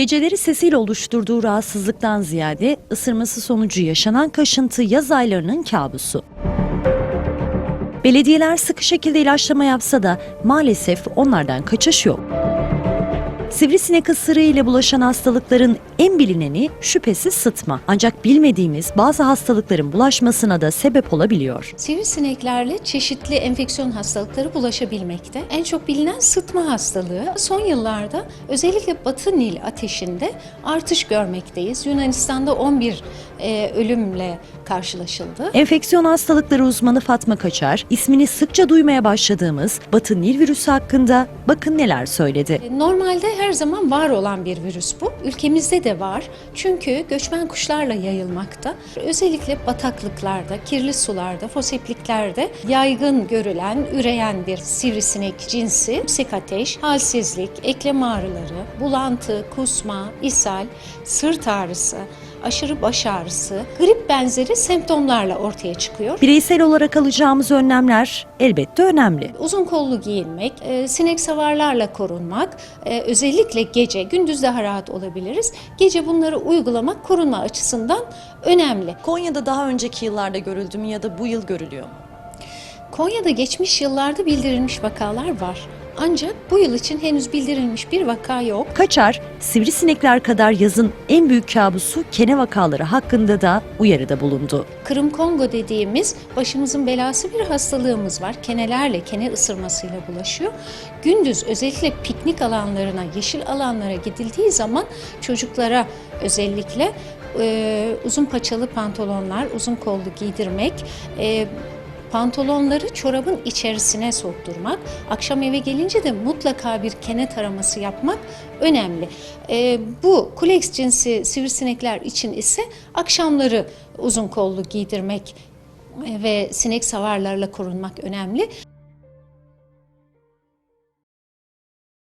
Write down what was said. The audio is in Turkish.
Geceleri sesiyle oluşturduğu rahatsızlıktan ziyade ısırması sonucu yaşanan kaşıntı yaz aylarının kabusu. Belediyeler sıkı şekilde ilaçlama yapsa da maalesef onlardan kaçış yok. Sivrisinek ısırığı ile bulaşan hastalıkların en bilineni şüphesiz sıtma. Ancak bilmediğimiz bazı hastalıkların bulaşmasına da sebep olabiliyor. Sivrisineklerle çeşitli enfeksiyon hastalıkları bulaşabilmekte. En çok bilinen sıtma hastalığı. Son yıllarda özellikle Batı Nil ateşinde artış görmekteyiz. Yunanistan'da 11 e, ölümle karşılaşıldı. Enfeksiyon hastalıkları uzmanı Fatma Kaçar, ismini sıkça duymaya başladığımız Batı Nil virüsü hakkında bakın neler söyledi. E, Normalde her zaman var olan bir virüs bu. Ülkemizde de var. Çünkü göçmen kuşlarla yayılmakta. Özellikle bataklıklarda, kirli sularda, fosepliklerde yaygın görülen, üreyen bir sivrisinek cinsi. Yüksek ateş, halsizlik, eklem ağrıları, bulantı, kusma, ishal, sırt ağrısı, aşırı baş ağrısı, grip benzeri semptomlarla ortaya çıkıyor. Bireysel olarak alacağımız önlemler elbette önemli. Uzun kollu giyinmek, e, sinek savarlarla korunmak, e, özellikle gece, gündüz daha rahat olabiliriz. Gece bunları uygulamak korunma açısından önemli. Konya'da daha önceki yıllarda görüldü mü ya da bu yıl görülüyor mu? Konya'da geçmiş yıllarda bildirilmiş vakalar var. Ancak bu yıl için henüz bildirilmiş bir vaka yok. Kaçar, sivrisinekler kadar yazın en büyük kabusu kene vakaları hakkında da uyarıda bulundu. Kırım Kongo dediğimiz başımızın belası bir hastalığımız var. Kenelerle, kene ısırmasıyla bulaşıyor. Gündüz özellikle piknik alanlarına, yeşil alanlara gidildiği zaman çocuklara özellikle e, uzun paçalı pantolonlar, uzun kollu giydirmek, e, pantolonları çorabın içerisine sokturmak, akşam eve gelince de mutlaka bir kene taraması yapmak önemli. E, bu kuleks cinsi sivrisinekler için ise akşamları uzun kollu giydirmek ve sinek savarlarla korunmak önemli.